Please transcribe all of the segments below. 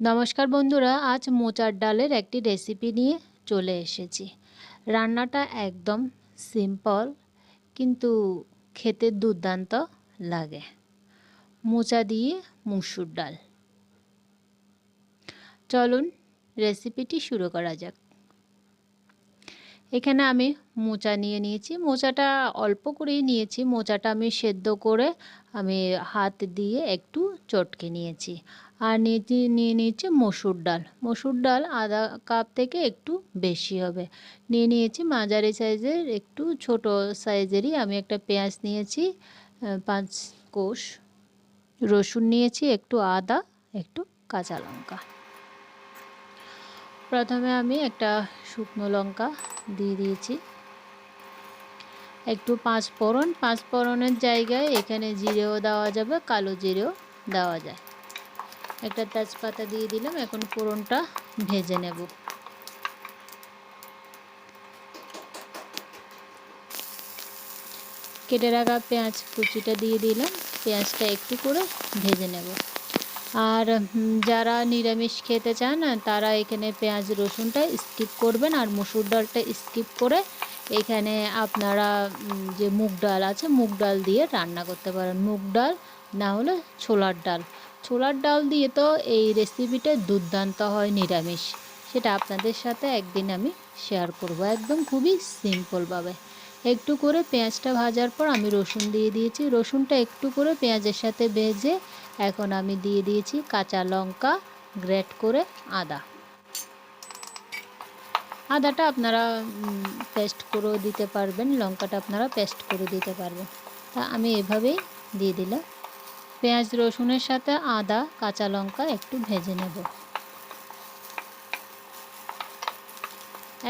নমস্কার বন্ধুরা, আজ মোচার ডালের একটি রেসিপি নিয়ে চলে এসেছি। রান্নাটা একদম সিম্পল কিন্তু খেতে দুর্দান্ত লাগে। মোচা দিয়ে মুসুর ডাল। চলুন রেসিপিটি শুরু করা যাক। এখানে আমি মোচা নিয়ে নিয়েছি। মোচাটা অল্প করেই নিয়েছি। মোচাটা আমি সেদ্ধ করে আমি হাত দিয়ে একটু চটকে নিয়েছি। আর নিয়ে নিয়ে নিয়েছি মসুর ডাল। মসুর ডাল আধা কাপ থেকে একটু বেশি হবে। নিয়ে নিয়েছি মাঝারি সাইজের একটু ছোট সাইজেরই আমি একটা পেঁয়াজ নিয়েছি পাঁচ কোষ। রসুন নিয়েছি একটু আদা, একটু কাঁচা লঙ্কা। প্রথমে আমি একটা শুকনো লঙ্কা দিয়ে দিয়েছি। একটু পাঁচ ফোড়ন পাঁচ ফোড়নের জায়গায় এখানে জিরেও দেওয়া যাবে, কালো জিরেও দেওয়া যায়। একটা তেজপাতা দিয়ে দিলাম, এখন ফোড়নটা ভেজে নেব। কেটে রাখা পেঁয়াজ কুচিটা দিয়ে দিলাম, পেঁয়াজটা একটু করে ভেজে নেব। আর যারা নিরামিষ খেতে চান, তারা এখানে পেঁয়াজ রসুনটা স্কিপ করবেন আর মুসুর ডালটা স্কিপ করে এখানে আপনারা যে মুগ ডাল আছে, মুগ ডাল দিয়ে রান্না করতে পারেন। মুগ ডাল না হলে ছোলার ডাল। ছোলার ডাল দিয়ে তো এই রেসিপিটা দুর্দান্ত হয়, নিরামিষ। সেটা আপনাদের সাথে একদিন আমি শেয়ার করব। একদম খুবই সিম্পলভাবে একটু করে পেঁয়াজটা ভাজার পর আমি রসুন দিয়ে দিয়েছি। রসুনটা একটু করে পেঁয়াজের সাথে ভেজে এখন আমি দিয়ে দিয়েছি কাঁচা লঙ্কা গ্রেট করে আদা। আদাটা আপনারা পেস্ট করেও দিতে পারবেন, লঙ্কাটা আপনারা পেস্ট করে দিতে পারবেন। তা আমি এভাবেই দিয়ে দিলাম। পেঁয়াজ রসুনের সাথে আদা, কাঁচা লঙ্কা একটু ভেজে নেব।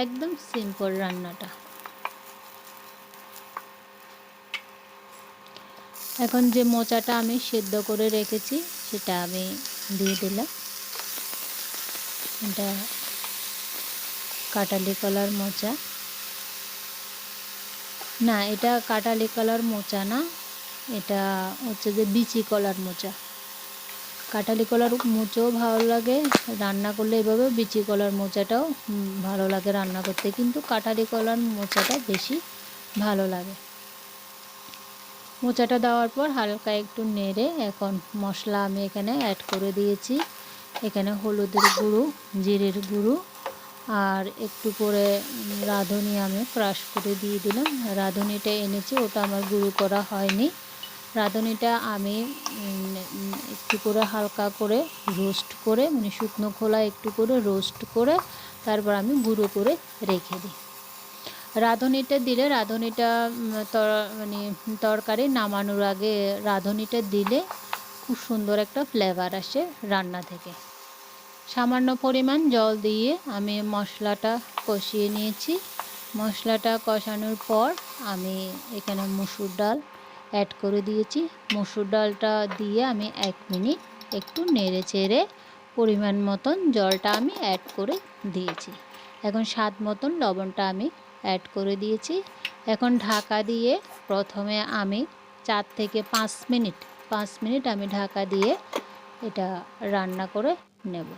একদম সিম্পল রান্নাটা। এখন যে মোচাটা আমি সেদ্ধ করে রেখেছি, সেটা আমি দিয়ে দিলাম। এটা কাটালি কলার মোচা। না, এটা কাটালি কলার মোচা না এটা হচ্ছে যে বিচি কলার মোচা। কাটালি কলার মোচাও ভালো লাগে, রান্না করলে এভাবে বিচি কলার মোচাটাও ভালো লাগে রান্না করতে, কিন্তু কাটালি কলার মোচাটা বেশি ভালো লাগে। মোচাটা দেওয়ার পর হালকা একটু নেড়ে এখন মশলা আমি এখানে অ্যাড করে দিয়েছি। এখানে হলুদের গুঁড়ো, জিরের গুঁড়ো, আর একটু করে রাঁধুনি আমি ক্রাশ করে দিয়ে দিলাম। রাঁধুনিটা এনেছি, ওটা আমার গুঁড়ো করা হয়নি। রাঁধুনিটা আমি একটু করে হালকা করে রোস্ট করে মানে শুকনো খোলা একটু করে রোস্ট করে, তারপর আমি গুঁড়ো করে রেখে দিই। রাঁধুনিটা দিলে, রাঁধুনিটা মানে তরকারি নামানোর আগে রাঁধুনিটা দিলে খুব সুন্দর একটা ফ্লেভার আসে রান্না থেকে। সামান্য পরিমাণ জল দিয়ে আমি মশলাটা কষিয়ে নিয়েছি। মশলাটা কষানোর পর আমি এখানে মুসুর ডাল অ্যাড করে দিয়েছি। মুসুর ডালটা দিয়ে আমি এক মিনিট একটু নেড়ে চেড়ে পরিমাণ মতন জলটা আমি অ্যাড করে দিয়েছি। এখন স্বাদ মতন লবণটা আমি অ্যাড করে দিয়েছি। এখন ঢাকা দিয়ে প্রথমে আমি চার থেকে পাঁচ মিনিট পাঁচ মিনিট আমি ঢাকা দিয়ে এটা রান্না করে নেব।